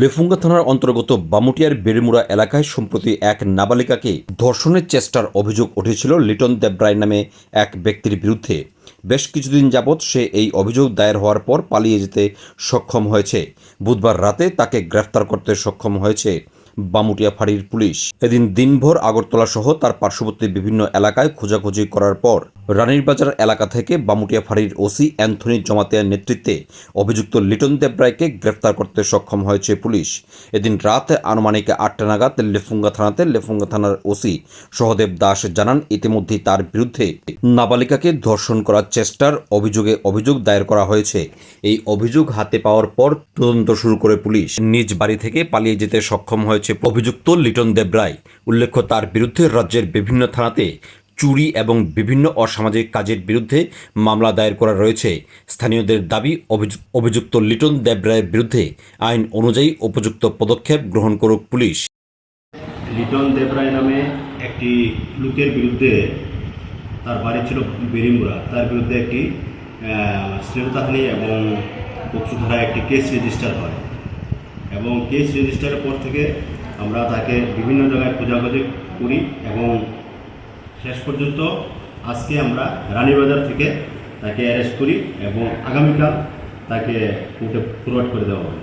লেফুঙ্গা থানার অন্তর্গত বামুটিয়ার বেড়িমুড়া এলাকায় সম্প্রতি এক নাবালিকাকে ধর্ষণের চেষ্টার অভিযোগ উঠেছিল লিটন দেবরায় নামে এক ব্যক্তির বিরুদ্ধে। বেশ কিছুদিন যাবৎ সে এই অভিযোগ দায়ের হওয়ার পর পালিয়ে যেতে সক্ষম হয়েছে। বুধবার রাতে তাকে গ্রেফতার করতে সক্ষম হয়েছে বামুটিয়া ফাঁড়ির পুলিশ। এদিন দিনভর আগরতলা সহ তার পার্শ্ববর্তী বিভিন্ন এলাকায় খোঁজাখুঁজি করার পর রানীরবাজার এলাকা থেকে বামুটিয়া ফাঁড়ির ওসি অ্যান্থনি জমাতিয়ার নেতৃত্বে অভিযুক্ত লিটন দেবরায়কে গ্রেফতার করতে সক্ষম হয়েছে পুলিশ। এদিন রাত আনুমানিক আটটা নাগাদ লেফুঙ্গা থানাতে লেফুঙ্গা থানার ওসি সহদেব দাস জানান, ইতিমধ্যেই তার বিরুদ্ধে নাবালিকাকে ধর্ষণ করার চেষ্টার অভিযোগে অভিযোগ দায়ের করা হয়েছে। এই অভিযোগ হাতে পাওয়ার পর তদন্ত শুরু করে পুলিশ। নিজ বাড়ি থেকে পালিয়ে যেতে সক্ষম হয়েছে অভিযুক্ত লিটন দেবরায়। উল্লেখ্য, তার বিরুদ্ধে রাজ্যের বিভিন্ন থানাতে চুরি এবং বিভিন্ন অসামাজিক কাজের বিরুদ্ধে মামলা দায়ের করা রয়েছে। স্থানীয়দের দাবি অভিযুক্ত লিটন দেবরায়ের বিরুদ্ধে আইন অনুযায়ী উপযুক্ত পদক্ষেপ গ্রহণ করুক পুলিশ। লিটন দেবরায় নামে একটি লোকের বিরুদ্ধে তার বাড়ি ছিল বেরিমুড়া। তার বিরুদ্ধে একটি শ্রেণতাহানি এবং পক্ষধারায় একটি কেস রেজিস্টার হয়। এবং কেস রেজিস্টারের পর থেকে আমরা তাকে বিভিন্ন জায়গায় খোঁজাখুঁজি করি এবং শেষ পর্যন্ত আজকে আমরা রানীবাজার থেকে তাকে অ্যারেস্ট করি এবং আগামীকাল তাকে কোর্টে ফরওয়ার্ড করে দেওয়া হবে।